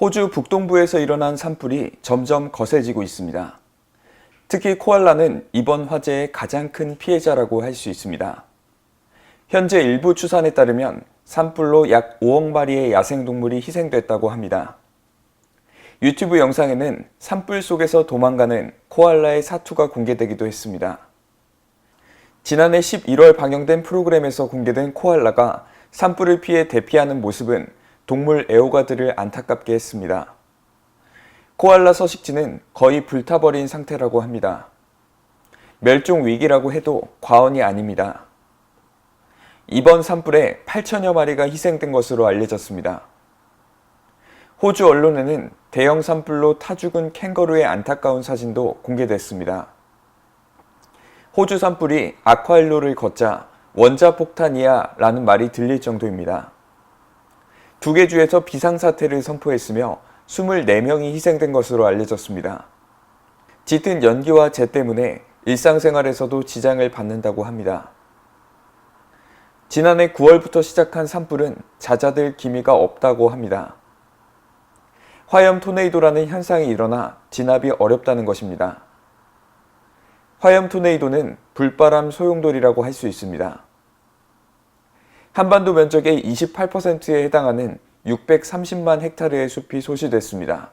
호주 북동부에서 일어난 산불이 점점 거세지고 있습니다. 특히 코알라는 이번 화재의 가장 큰 피해자라고 할 수 있습니다. 현재 일부 추산에 따르면 산불로 약 5억 마리의 야생동물이 희생됐다고 합니다. 유튜브 영상에는 산불 속에서 도망가는 코알라의 사투가 공개되기도 했습니다. 지난해 11월 방영된 프로그램에서 공개된 코알라가 산불을 피해 대피하는 모습은 동물 애호가들을 안타깝게 했습니다. 코알라 서식지는 거의 불타버린 상태라고 합니다. 멸종 위기라고 해도 과언이 아닙니다. 이번 산불에 8천여 마리가 희생된 것으로 알려졌습니다. 호주 언론에는 대형 산불로 타 죽은 캥거루의 안타까운 사진도 공개됐습니다. 호주 산불이 아쿠아일로를 걷자 원자폭탄이야 라는 말이 들릴 정도입니다. 두 개 주에서 비상사태를 선포했으며 24명이 희생된 것으로 알려졌습니다. 짙은 연기와 재 때문에 일상생활에서도 지장을 받는다고 합니다. 지난해 9월부터 시작한 산불은 잦아들 기미가 없다고 합니다. 화염 토네이도라는 현상이 일어나 진압이 어렵다는 것입니다. 화염 토네이도는 불바람 소용돌이라고 할 수 있습니다. 한반도 면적의 28%에 해당하는 630만 헥타르의 숲이 소실됐습니다.